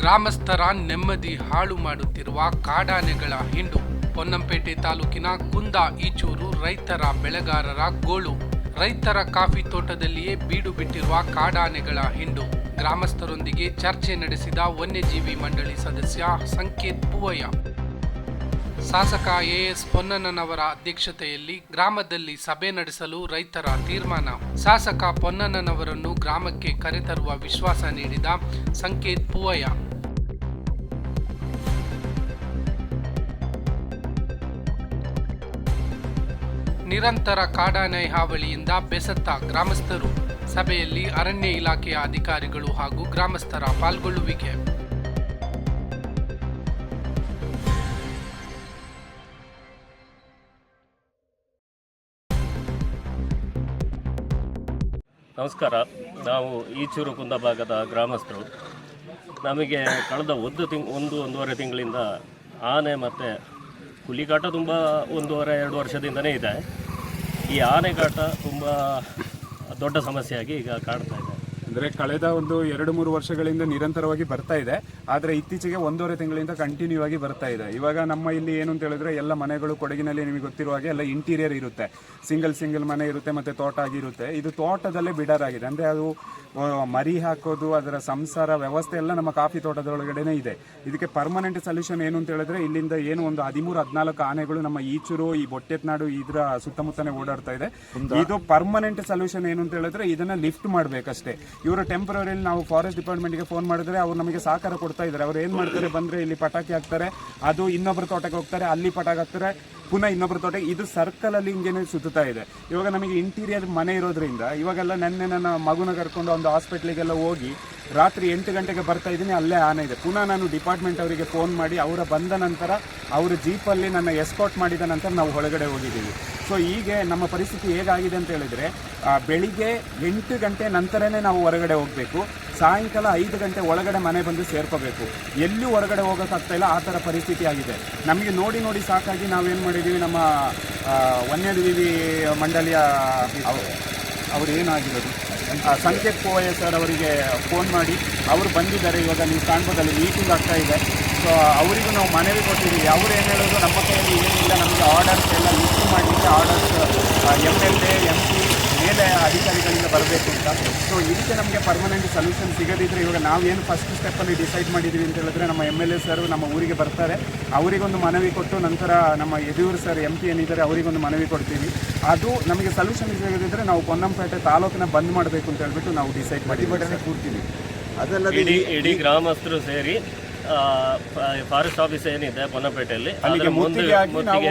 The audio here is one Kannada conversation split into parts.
ಗ್ರಾಮಸ್ಥರ ನೆಮ್ಮದಿ ಹಾಳು ಮಾಡುತ್ತಿರುವ ಕಾಡಾನೆಗಳ ಹಿಂಡು. ಪೊನ್ನಂಪೇಟೆ ತಾಲೂಕಿನ ಕುಂದ ಈಚೂರು ರೈತರ ಬೆಳೆಗಾರರ ಗೋಳು. ರೈತರ ಕಾಫಿ ತೋಟದಲ್ಲಿಯೇ ಬೀಡು ಬಿಟ್ಟಿರುವ ಕಾಡಾನೆಗಳ ಹಿಂಡು. ಗ್ರಾಮಸ್ಥರೊಂದಿಗೆ ಚರ್ಚೆ ನಡೆಸಿದ ವನ್ಯಜೀವಿ ಮಂಡಳಿ ಸದಸ್ಯ ಸಂಕೇತ್ ಪೂವಯ್ಯ. ಶಾಸಕ ಎಎಸ್ ಪೊನ್ನಣ್ಣನವರ ಅಧ್ಯಕ್ಷತೆಯಲ್ಲಿ ಗ್ರಾಮದಲ್ಲಿ ಸಭೆ ನಡೆಸಲು ರೈತರ ತೀರ್ಮಾನ. ಶಾಸಕ ಪೊನ್ನಣ್ಣನವರನ್ನು ಗ್ರಾಮಕ್ಕೆ ಕರೆತರುವ ವಿಶ್ವಾಸ ನೀಡಿದ ಸಂಕೇತ್ ಪೂವಯ್ಯ. ನಿರಂತರ ಕಾಡಾನೆ ಹಾವಳಿಯಿಂದ ಬೆಸತ್ತ ಗ್ರಾಮಸ್ಥರು ಸಭೆಯಲ್ಲಿ ಅರಣ್ಯ ಇಲಾಖೆಯ ಅಧಿಕಾರಿಗಳು ಹಾಗೂ ಗ್ರಾಮಸ್ಥರ ಪಾಲ್ಗೊಳ್ಳುವಿಕೆ. ನಮಸ್ಕಾರ. ನಾವು ಈಚೂರು ಕುಂದ ಭಾಗದ ಗ್ರಾಮಸ್ಥರು. ನಮಗೆ ಕಳೆದ ಒಂದು ತಿಂಗ್ ಒಂದು, ಒಂದೂವರೆ ತಿಂಗಳಿಂದ ಆನೆ ಮತ್ತು ಹುಲಿಕಾಟ ತುಂಬ ಒಂದೂವರೆ, ಎರಡು ವರ್ಷದಿಂದನೇ ಇದೆ. ಈ ಆನೆಗಾಟ ತುಂಬ ದೊಡ್ಡ ಸಮಸ್ಯೆಯಾಗಿ ಈಗ ಕಾಡ್ತಾ ಇದೆ. ಅಂದರೆ ಕಳೆದ ಒಂದು ಎರಡು ಮೂರು ವರ್ಷಗಳಿಂದ ನಿರಂತರವಾಗಿ ಬರ್ತಾ ಇದೆ. ಆದರೆ ಇತ್ತೀಚೆಗೆ ಒಂದೂವರೆ ತಿಂಗಳಿಂದ ಕಂಟಿನ್ಯೂ ಆಗಿ ಬರ್ತಾ ಇದೆ. ಇವಾಗ ನಮ್ಮ ಇಲ್ಲಿ ಏನು ಅಂತ ಹೇಳಿದ್ರೆ ಎಲ್ಲ ಮನೆಗಳು ಕೊಡಗಿನಲ್ಲಿ ನಿಮಗೆ ಗೊತ್ತಿರುವ ಹಾಗೆ ಎಲ್ಲ ಇಂಟೀರಿಯರ್ ಇರುತ್ತೆ. ಸಿಂಗಲ್ ಸಿಂಗಲ್ ಮನೆ ಇರುತ್ತೆ ಮತ್ತೆ ತೋಟ ಆಗಿರುತ್ತೆ ಇದು ತೋಟದಲ್ಲೇ ಬಿಡರ್ ಆಗಿದೆ. ಅಂದರೆ ಅದು ಮರಿ ಹಾಕೋದು ಅದರ ಸಂಸಾರ ವ್ಯವಸ್ಥೆ ಎಲ್ಲ ನಮ್ಮ ಕಾಫಿ ತೋಟದೊಳಗಡೆನೇ ಇದೆ. ಇದಕ್ಕೆ ಪರ್ಮನೆಂಟ್ ಸೊಲ್ಯೂಷನ್ ಏನು ಅಂತ ಹೇಳಿದ್ರೆ ಇಲ್ಲಿಂದ ಏನು ಒಂದು ಹದಿಮೂರು ಹದಿನಾಲ್ಕು ಆನೆಗಳು ನಮ್ಮ ಈಚೂರು ಈ ಬೊಟ್ಟೆತ್ನಾಡು ಇದರ ಸುತ್ತಮುತ್ತನೇ ಓಡಾಡ್ತಾ ಇದೆ. ಇದು ಪರ್ಮನೆಂಟ್ ಸೊಲ್ಯೂಷನ್ ಏನು ಅಂತ ಹೇಳಿದ್ರೆ ಇದನ್ನ ಲಿಫ್ಟ್ ಮಾಡ್ಬೇಕಷ್ಟೇ. ಇವರು ಟೆಂಪರರಿಲಿ ನಾವು ಫಾರೆಸ್ಟ್ ಡಿಪಾರ್ಟ್ಮೆಂಟ್ಗೆ ಫೋನ್ ಮಾಡಿದ್ರೆ ಅವ್ರು ನಮಗೆ ಸಹಕಾರ ಕೊಡ್ತಾ ಇದ್ದಾರೆ. ಅವ್ರು ಏನು ಮಾಡ್ತಾರೆ ಬಂದರೆ ಇಲ್ಲಿ ಪಟಾಕಿ ಹಾಕ್ತಾರೆ, ಅದು ಇನ್ನೊಬ್ಬರ ತೋಟಕ್ಕೆ ಹೋಗ್ತಾರೆ, ಅಲ್ಲಿ ಪಟಾಕಿ ಹಾಕ್ತಾರೆ, ಪುನಃ ಇನ್ನೊಬ್ಬರ ತೋಟಕ್ಕೆ, ಇದು ಸರ್ಕಲ್ ಅಲ್ಲಿ ಹಿಂಗೇನೆ ಸುತ್ತಾ ಇದೆ. ಇವಾಗ ನಮಗೆ ಇಂಟೀರಿಯರ್ ಮನೆ ಇರೋದ್ರಿಂದ, ಇವಾಗೆಲ್ಲ ನೆನ್ನೆ ನನ್ನ ಮಗುನ ಕರ್ಕೊಂಡು ಒಂದು ಹಾಸ್ಪಿಟ್ಲಿಗೆಲ್ಲ ಹೋಗಿ ರಾತ್ರಿ ಎಂಟು ಗಂಟೆಗೆ ಬರ್ತಾ ಇದ್ದೀನಿ, ಅಲ್ಲೇ ಆನೆ ಇದೆ. ಪುನಃ ನಾನು ಡಿಪಾರ್ಟ್ಮೆಂಟ್ ಅವರಿಗೆ ಫೋನ್ ಮಾಡಿ, ಅವರ ಬಂದ ನಂತರ ಅವರು ಜೀಪಲ್ಲಿ ನನ್ನ ಎಸ್ಕಾಟ್ ಮಾಡಿದ ನಂತರ ನಾವು ಹೊರಗಡೆ ಹೋಗಿದ್ದೀವಿ. ಸೊ ಹೀಗೆ ನಮ್ಮ ಪರಿಸ್ಥಿತಿ ಹೇಗಾಗಿದೆ ಅಂತ ಹೇಳಿದ್ರೆ ಬೆಳಿಗ್ಗೆ ಎಂಟು ಗಂಟೆ ನಂತರನೇ ನಾವು ಹೊರಗಡೆ ಹೋಗಬೇಕು. ಸಾಯಂಕಾಲ ಐದು ಗಂಟೆ ಒಳಗಡೆ ಮನೆ ಬಂದು ಸೇರ್ಕೋಬೇಕು. ಎಲ್ಲೂ ಹೊರಗಡೆ ಹೋಗೋಕ್ಕಾಗ್ತಾ ಇಲ್ಲ, ಆ ಥರ ಪರಿಸ್ಥಿತಿ ಆಗಿದೆ. ನಮಗೆ ನೋಡಿ ನೋಡಿ ಸಾಕಾಗಿ ನಾವೇನು ಮಾಡಿದ್ದೀವಿ ನಮ್ಮ ವನ್ಯಜೀವಿ ಮಂಡಳಿಯ ಅವ್ರು ಏನಾಗಿರೋದು? ಸಂಕೇತ್ ಪೋಯ ಸರ್ ಅವರಿಗೆ ಫೋನ್ ಮಾಡಿ, ಅವರು ಬಂದಿದ್ದಾರೆ, ಇವಾಗ ನೀವು ಕಾಣ್ಬೋದಲ್ಲಿ ಮೀಟಿಂಗ್ ಆಗ್ತಾ ಇದೆ. ಸೊ ಅವರಿಗೂ ನಾವು ಮನವಿ ಕೊಟ್ಟಿದ್ದೀವಿ. ಅವ್ರು ಏನು ಹೇಳೋದು, ನಮ್ಮ ಕೈಯಲ್ಲಿ ಏನಿಲ್ಲ, ನಮಗೆ ಆರ್ಡರ್ಸ್ ಎಲ್ಲ ಲಿಸ್ಟ್ ಮಾಡಲಿಕ್ಕೆ orders M L A M P ಮೇಲೆ ಅಧಿಕಾರಿಗಳಿಂದ ಬರಬೇಕು ಅಂತ. ಸೊ ಇದಕ್ಕೆ ನಮಗೆ ಪರ್ಮನೆಂಟ್ ಸೊಲ್ಯೂಷನ್ ಸಿಗದಿದ್ರೆ ಇವಾಗ ನಾವೇನು ಫಸ್ಟ್ ಸ್ಟೆಪ್ಪಲ್ಲಿ ಡಿಸೈಡ್ ಮಾಡಿದ್ದೀವಿ ಅಂತ ಹೇಳಿದ್ರೆ ನಮ್ಮ ಎಂ ಎಲ್ ಎ ಸರ್ ನಮ್ಮ ಊರಿಗೆ ಬರ್ತಾರೆ. ಅವರಿಗೊಂದು ಮನವಿ ಕೊಟ್ಟು ನಂತರ ನಮ್ಮ ಯದಿಯೂರು ಸರ್ ಎಂ ಪಿ ಏನಿದ್ದಾರೆ, ಅವರಿಗೊಂದು ಮನವಿ ಕೊಡ್ತೀವಿ. ಅದು ನಮಗೆ ಸೊಲ್ಯೂಷನ್ ಸಿಗದಿದ್ರೆ ನಾವು ಪೊನ್ನಂಪೇಟೆ ತಾಲೂಕಿನ ಬಂದ್ ಮಾಡಬೇಕು ಅಂತ ಹೇಳ್ಬಿಟ್ಟು ನಾವು ಡಿಸೈಡ್ ಮಾಡಿದ್ದೀವಿ ಕೂರ್ತೀವಿ. ಅದಲ್ಲದೆ ಇಡೀ ಇಡೀ ಗ್ರಾಮಸ್ಥರು ಸೇರಿ ಫಾರೆಸ್ಟ್ ಆಫೀಸ್ ಏನಿದೆ ಪೊನ್ನಪೇಟೆಯಲ್ಲಿ ಅಲ್ಲಿಗೆ ಮುತ್ತಿಗೆ ಹಾಕಿ ನಾವು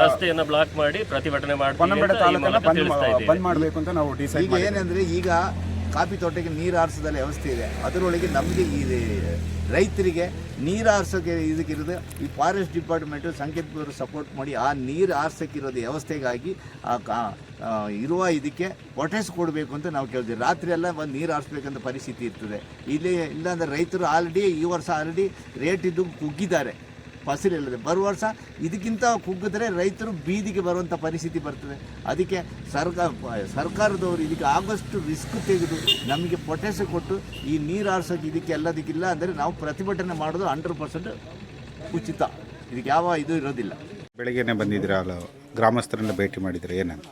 ರಸ್ತೆಯನ್ನ ಬ್ಲಾಕ್ ಮಾಡಿ ಪ್ರತಿಭಟನೆ ಪೊನ್ನಂಪೇಟೆ ಮಾಡ್ತೀವಿ ಅಂತ ಈ ತಾಲೂಕನ್ನ ಬಂದ್ ಬಂದ್ ಮಾಡಬೇಕು ಅಂತ ನಾವು ಡಿಸೈಡ್ ಈಗ ಏನಂದ್ರೆ ಈಗ ಕಾಫಿ ತೋಟಕ್ಕೆ ನೀರು ಹಾರಿಸೋದಲ್ಲಿ ವ್ಯವಸ್ಥೆ ಇದೆ. ಅದರೊಳಗೆ ನಮಗೆ ಈ ರೈತರಿಗೆ ನೀರು ಹಾರ್ಸೋಕೆ ಇದಕ್ಕಿರೋದು ಈ ಫಾರೆಸ್ಟ್ ಡಿಪಾರ್ಟ್ಮೆಂಟು ಸಂಕೇತದವರು ಸಪೋರ್ಟ್ ಮಾಡಿ ಆ ನೀರು ಹಾರಿಸೋಕ್ಕಿರೋದು ವ್ಯವಸ್ಥೆಗಾಗಿ ಆ ಇರುವ ಇದಕ್ಕೆ ಹೊಟೇಸ್ ಕೊಡಬೇಕು ಅಂತ ನಾವು ಕೇಳ್ತೀವಿ. ರಾತ್ರಿ ಎಲ್ಲ ಒಂದು ನೀರು ಹಾರಿಸ್ಬೇಕಂತ ಪರಿಸ್ಥಿತಿ ಇರ್ತದೆ. ಇಲ್ಲಿ, ಇಲ್ಲಾಂದರೆ ರೈತರು ಆಲ್ರೆಡಿ ಈ ವರ್ಷ ಆಲ್ರೆಡಿ ರೇಟ್ ಇದ್ದು ಕುಗ್ಗಿದ್ದಾರೆ. ಫಸಲಿಲ್ಲದೆ ಬರುವ ವರ್ಷ ಇದಕ್ಕಿಂತ ಕುಗ್ಗಿದ್ರೆ ರೈತರು ಬೀದಿಗೆ ಬರುವಂಥ ಪರಿಸ್ಥಿತಿ ಬರ್ತದೆ. ಅದಕ್ಕೆ ಸರ್ಕಾರ ಸರ್ಕಾರದವರು ಇದಕ್ಕೆ ಆಗೋಷ್ಟು ರಿಸ್ಕ್ ತೆಗೆದು ನಮಗೆ ಪೊಟ್ಯಾಸ ಕೊಟ್ಟು ಈ ನೀರು ಆರಿಸೋಕೆ ಇದಕ್ಕೆ ಎಲ್ಲದಕ್ಕಿಲ್ಲ ಅಂದರೆ ನಾವು ಪ್ರತಿಭಟನೆ ಮಾಡೋದು ಹಂಡ್ರೆಡ್ ಪರ್ಸೆಂಟ್ ಉಚಿತ. ಇದಕ್ಕೆ ಯಾವ ಇದು ಇರೋದಿಲ್ಲ. ಬೆಳಗ್ಗೆನೇ ಬಂದಿದ್ದೀರಾ ಅಲ್ಲ ಗ್ರಾಮಸ್ಥರನ್ನ ಭೇಟಿ ಮಾಡಿದರೆ ಏನಂತ?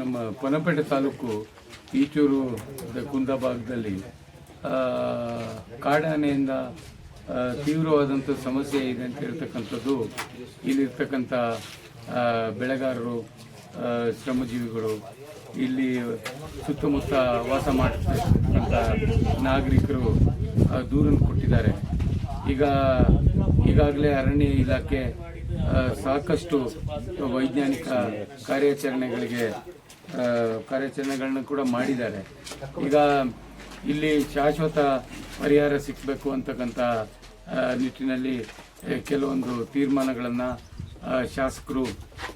ನಮ್ಮ ಪನಪೇಟೆ ತಾಲೂಕು ಈಚೂರು ಕುಂದ ಭಾಗದಲ್ಲಿ ಕಾಡಾನೆಯಿಂದ ತೀವ್ರವಾದಂಥ ಸಮಸ್ಯೆ ಇದೆ ಅಂತ ಹೇಳ್ತಕ್ಕಂಥದ್ದು, ಇಲ್ಲಿರ್ತಕ್ಕಂಥ ಬೆಳೆಗಾರರು ಶ್ರಮಜೀವಿಗಳು, ಇಲ್ಲಿ ಸುತ್ತಮುತ್ತ ವಾಸ ಮಾಡ್ತಕ್ಕಂಥ ನಾಗರಿಕರು ದೂರನ್ನು ಕೊಟ್ಟಿದ್ದಾರೆ. ಈಗ, ಈಗಾಗಲೇ ಅರಣ್ಯ ಇಲಾಖೆ ಸಾಕಷ್ಟು ವೈಜ್ಞಾನಿಕ ಕಾರ್ಯಾಚರಣೆಗಳಿಗೆ ಕಾರ್ಯಾಚರಣೆಗಳನ್ನ ಕೂಡ ಮಾಡಿದ್ದಾರೆ. ಈಗ ಇಲ್ಲಿ ಶಾಶ್ವತ ಪರಿಹಾರ ಸಿಕ್ಕಬೇಕು ಅಂತಕ್ಕಂಥ ನಿಟ್ಟಿನಲ್ಲಿ ಕೆಲವೊಂದು ತೀರ್ಮಾನಗಳನ್ನು ಶಾಸಕರು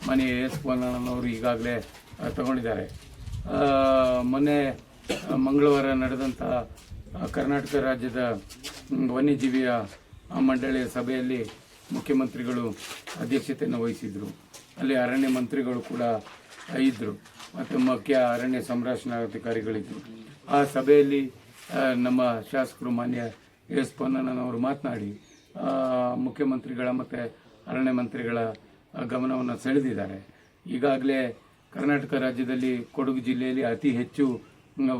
ಮನೆ ಎಸ್ ಪೊನ್ನಣ್ಣನವರು ಈಗಾಗಲೇ ತಗೊಂಡಿದ್ದಾರೆ. ಮೊನ್ನೆ ಮಂಗಳವಾರ ನಡೆದಂಥ ಕರ್ನಾಟಕ ರಾಜ್ಯದ ವನ್ಯಜೀವಿಯ ಮಂಡಳಿಯ ಸಭೆಯಲ್ಲಿ ಮುಖ್ಯಮಂತ್ರಿಗಳು ಅಧ್ಯಕ್ಷತೆಯನ್ನು ವಹಿಸಿದರು. ಅಲ್ಲಿ ಅರಣ್ಯ ಮಂತ್ರಿಗಳು ಕೂಡ ಇದ್ದರು ಮತ್ತು ಮುಖ್ಯ ಅರಣ್ಯ ಸಂರಕ್ಷಣಾಧಿಕಾರಿಗಳಿದ್ದರು ಆ ಸಭೆಯಲ್ಲಿ ನಮ್ಮ ಶಾಸಕರು ಮಾನ್ಯ ಎಸ್ ಪೊನ್ನಣ್ಣನವರು ಮಾತನಾಡಿ ಮುಖ್ಯಮಂತ್ರಿಗಳ ಮತ್ತು ಅರಣ್ಯ ಮಂತ್ರಿಗಳ ಗಮನವನ್ನು ಸೆಳೆದಿದ್ದಾರೆ. ಈಗಾಗಲೇ ಕರ್ನಾಟಕ ರಾಜ್ಯದಲ್ಲಿ ಕೊಡಗು ಜಿಲ್ಲೆಯಲ್ಲಿ ಅತಿ ಹೆಚ್ಚು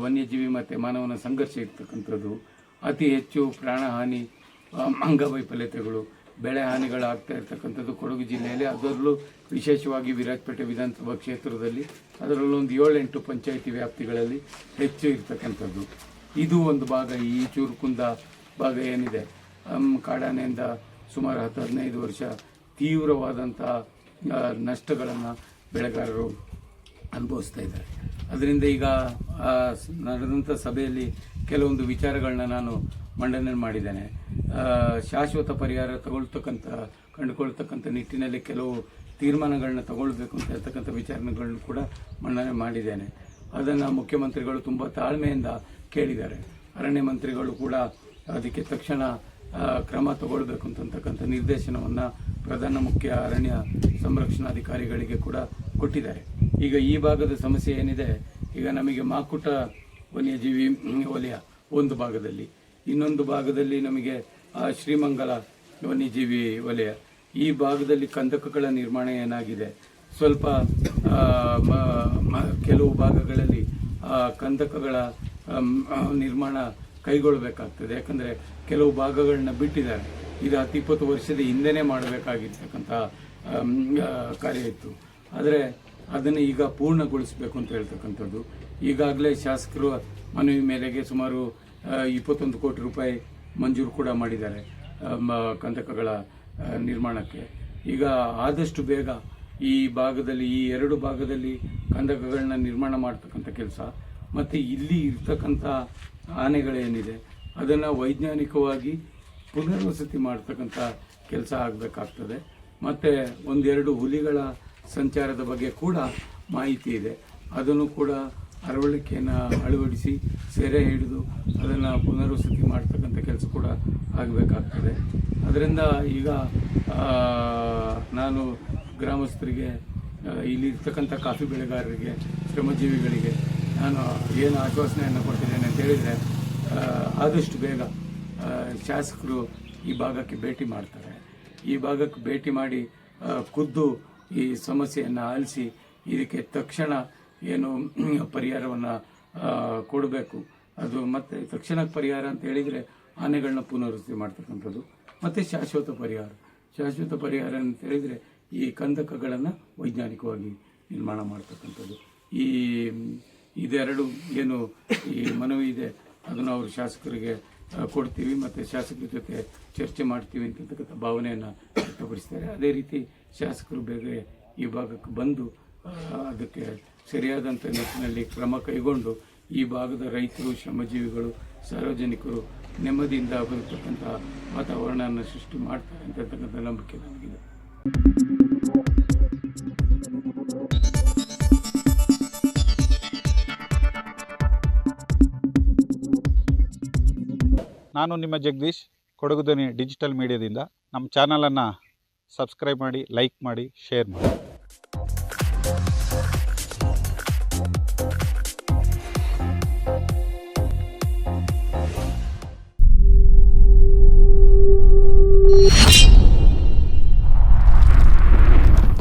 ವನ್ಯಜೀವಿ ಮತ್ತು ಮಾನವನ ಸಂಘರ್ಷ ಇರ್ತಕ್ಕಂಥದ್ದು. ಅತಿ ಹೆಚ್ಚು ಪ್ರಾಣಹಾನಿ ಅಂಗವೈಫಲ್ಯತೆಗಳು ಬೆಳೆ ಹಾನಿಗಳಾಗ್ತಾ ಇರ್ತಕ್ಕಂಥದ್ದು ಕೊಡಗು ಜಿಲ್ಲೆಯಲ್ಲಿ. ಅದರಲ್ಲೂ ವಿಶೇಷವಾಗಿ ವಿರಾಜಪೇಟೆ ವಿಧಾನಸಭಾ ಕ್ಷೇತ್ರದಲ್ಲಿ ಅದರಲ್ಲೂ ಒಂದು ಏಳೆಂಟು ಪಂಚಾಯಿತಿ ವ್ಯಾಪ್ತಿಗಳಲ್ಲಿ ಹೆಚ್ಚು ಇರ್ತಕ್ಕಂಥದ್ದು. ಇದು ಒಂದು ಭಾಗ. ಈ ಚೂರುಕುಂದ ಭಾಗ ಏನಿದೆ? ಕಾಡಾನೆಯಿಂದ ಸುಮಾರು ಹತ್ತು ಹದಿನೈದು ವರ್ಷ ತೀವ್ರವಾದಂಥ ನಷ್ಟಗಳನ್ನು ಬೆಳೆಗಾರರು ಅನುಭವಿಸ್ತಾ ಇದ್ದಾರೆ. ಅದರಿಂದ ಈಗ ನಡೆದಂಥ ಸಭೆಯಲ್ಲಿ ಕೆಲವೊಂದು ವಿಚಾರಗಳನ್ನ ನಾನು ಮಂಡನೆ ಮಾಡಿದ್ದೇನೆ. ಶಾಶ್ವತ ಪರಿಹಾರ ತಗೊಳ್ತಕ್ಕಂಥ, ಕಂಡುಕೊಳ್ತಕ್ಕಂಥ ನಿಟ್ಟಿನಲ್ಲಿ ಕೆಲವು ತೀರ್ಮಾನಗಳನ್ನ ತಗೊಳ್ಬೇಕು ಅಂತ ಹೇಳ್ತಕ್ಕಂಥ ವಿಚಾರಗಳನ್ನು ಕೂಡ ಮನ್ನಣೆ ಮಾಡಿದ್ದೇನೆ. ಅದನ್ನು ಮುಖ್ಯಮಂತ್ರಿಗಳು ತುಂಬ ತಾಳ್ಮೆಯಿಂದ ಕೇಳಿದ್ದಾರೆ. ಅರಣ್ಯ ಮಂತ್ರಿಗಳು ಕೂಡ ಅದಕ್ಕೆ ತಕ್ಷಣ ಕ್ರಮ ತಗೊಳ್ಬೇಕು ಅಂತಕ್ಕಂಥ ನಿರ್ದೇಶನವನ್ನು ಪ್ರಧಾನ ಮುಖ್ಯ ಅರಣ್ಯ ಸಂರಕ್ಷಣಾಧಿಕಾರಿಗಳಿಗೆ ಕೂಡ ಕೊಟ್ಟಿದ್ದಾರೆ. ಈಗ ಈ ಭಾಗದ ಸಮಸ್ಯೆ ಏನಿದೆ? ಈಗ ನಮಗೆ ಮಾಕುಟ ವನ್ಯಜೀವಿ ವಲಯ ಒಂದು ಭಾಗದಲ್ಲಿ. ಇನ್ನೊಂದು ಭಾಗದಲ್ಲಿ ನಮಗೆ ಶ್ರೀಮಂಗಲ ವನ್ಯಜೀವಿ ವಲಯ. ಈ ಭಾಗದಲ್ಲಿ ಕಂದಕಗಳ ನಿರ್ಮಾಣ ಏನಾಗಿದೆ? ಸ್ವಲ್ಪ ಕೆಲವು ಭಾಗಗಳಲ್ಲಿ ಕಂದಕಗಳ ನಿರ್ಮಾಣ ಕೈಗೊಳ್ಳಬೇಕಾಗ್ತದೆ. ಯಾಕಂದರೆ ಕೆಲವು ಭಾಗಗಳನ್ನ ಬಿಟ್ಟಿದ್ದಾರೆ. ಇದು ಹತ್ತು ಇಪ್ಪತ್ತು ವರ್ಷದ ಹಿಂದೆನೇ ಮಾಡಬೇಕಾಗಿರ್ತಕ್ಕಂಥ ಕಾರ್ಯ ಇತ್ತು. ಆದರೆ ಅದನ್ನು ಈಗ ಪೂರ್ಣಗೊಳಿಸಬೇಕು ಅಂತ ಹೇಳ್ತಕ್ಕಂಥದ್ದು. ಈಗಾಗಲೇ ಶಾಸಕರು ಮನವಿ ಮೇರೆಗೆ ಸುಮಾರು ಇಪ್ಪತ್ತೊಂದು ಕೋಟಿ ರೂಪಾಯಿ ಮಂಜೂರು ಕೂಡ ಮಾಡಿದ್ದಾರೆ ಕಂದಕಗಳ ನಿರ್ಮಾಣಕ್ಕೆ. ಈಗ ಆದಷ್ಟು ಬೇಗ ಈ ಭಾಗದಲ್ಲಿ, ಈ ಎರಡು ಭಾಗದಲ್ಲಿ ಕಂದಕಗಳನ್ನ ನಿರ್ಮಾಣ ಮಾಡ್ತಕ್ಕಂಥ ಕೆಲಸ, ಮತ್ತು ಇಲ್ಲಿ ಇರ್ತಕ್ಕಂಥ ಆನೆಗಳೇನಿದೆ, ಅದನ್ನು ವೈಜ್ಞಾನಿಕವಾಗಿ ಪುನರ್ವಸತಿ ಮಾಡ್ತಕ್ಕಂಥ ಕೆಲಸ ಆಗಬೇಕಾಗ್ತದೆ. ಮತ್ತು ಒಂದೆರಡು ಹುಲಿಗಳ ಸಂಚಾರದ ಬಗ್ಗೆ ಕೂಡ ಮಾಹಿತಿ ಇದೆ. ಅದನ್ನು ಕೂಡ ಅರವಳಿಕೆಯನ್ನು ಅಳವಡಿಸಿ ಸೆರೆ ಹಿಡಿದು ಅದನ್ನು ಪುನರ್ವಸತಿ ಮಾಡ್ತಕ್ಕಂಥ ಕೆಲಸ ಕೂಡ ಆಗಬೇಕಾಗ್ತದೆ. ಅದರಿಂದ ಈಗ ನಾನು ಗ್ರಾಮಸ್ಥರಿಗೆ ಇಲ್ಲಿ ಇರ್ತಕ್ಕಂಥ ಕಾಫಿ ಬೆಳೆಗಾರರಿಗೆ, ಶ್ರಮಜೀವಿಗಳಿಗೆ ನಾನು ಏನು ಆಶ್ವಾಸನೆಯನ್ನು ಕೊಟ್ಟಿದ್ದೇನೆ ಅಂತ ಹೇಳಿದರೆ ಆದಷ್ಟು ಬೇಗ ಶಾಸಕರು ಈ ಭಾಗಕ್ಕೆ ಭೇಟಿ ಮಾಡ್ತಾರೆ. ಈ ಭಾಗಕ್ಕೆ ಭೇಟಿ ಮಾಡಿ ಖುದ್ದು ಈ ಸಮಸ್ಯೆಯನ್ನು ಆಲಿಸಿ, ಇದಕ್ಕೆ ತಕ್ಷಣ ಏನು ಪರಿಹಾರವನ್ನು ಕೊಡಬೇಕು. ಅದು ಮತ್ತೆ ತಕ್ಷಣ ಪರಿಹಾರ ಅಂತ ಹೇಳಿದರೆ ಆನೆಗಳನ್ನ ಪುನರ್ವಸತಿ ಮಾಡ್ತಕ್ಕಂಥದ್ದು, ಮತ್ತು ಶಾಶ್ವತ ಪರಿಹಾರ. ಶಾಶ್ವತ ಪರಿಹಾರ ಅಂತ ಹೇಳಿದರೆ ಈ ಕಂದಕಗಳನ್ನು ವೈಜ್ಞಾನಿಕವಾಗಿ ನಿರ್ಮಾಣ ಮಾಡ್ತಕ್ಕಂಥದ್ದು. ಈ, ಇದೆರಡು ಏನು, ಈ ಮನವಿ ಇದೆ, ಅದನ್ನು ಅವರು ಶಾಸಕರಿಗೆ ಕೊಡ್ತೀವಿ, ಮತ್ತು ಶಾಸಕರ ಜೊತೆ ಚರ್ಚೆ ಮಾಡ್ತೀವಿ ಅಂತಕ್ಕಂಥ ಭಾವನೆಯನ್ನು ವ್ಯಕ್ತಪಡಿಸ್ತಾರೆ. ಅದೇ ರೀತಿ ಶಾಸಕರು ಬೇಗ ಈ ಭಾಗಕ್ಕೆ ಬಂದು ಅದಕ್ಕೆ ಸರಿಯಾದಂಥ ನಿಟ್ಟಿನಲ್ಲಿ ಕ್ರಮ ಕೈಗೊಂಡು ಈ ಭಾಗದ ರೈತರು, ಶ್ರಮಜೀವಿಗಳು, ಸಾರ್ವಜನಿಕರು ನೆಮ್ಮದಿಯಿಂದ ಬದುಕತಕ್ಕಂಥ ವಾತಾವರಣವನ್ನು ಸೃಷ್ಟಿ ಮಾಡ್ತಾರೆ ಅಂತಕ್ಕಂಥ ನಂಬಿಕೆ ನನಗಿದೆ. ನಾನು ನಿಮ್ಮ ಜಗದೀಶ್, ಕೊಡಗು ಡಿಜಿಟಲ್ ಮೀಡಿಯಾದಿಂದ. ನಮ್ಮ ಚಾನಲನ್ನು ಸಬ್ಸ್ಕ್ರೈಬ್ ಮಾಡಿ, ಲೈಕ್ ಮಾಡಿ, ಶೇರ್ ಮಾಡಿ.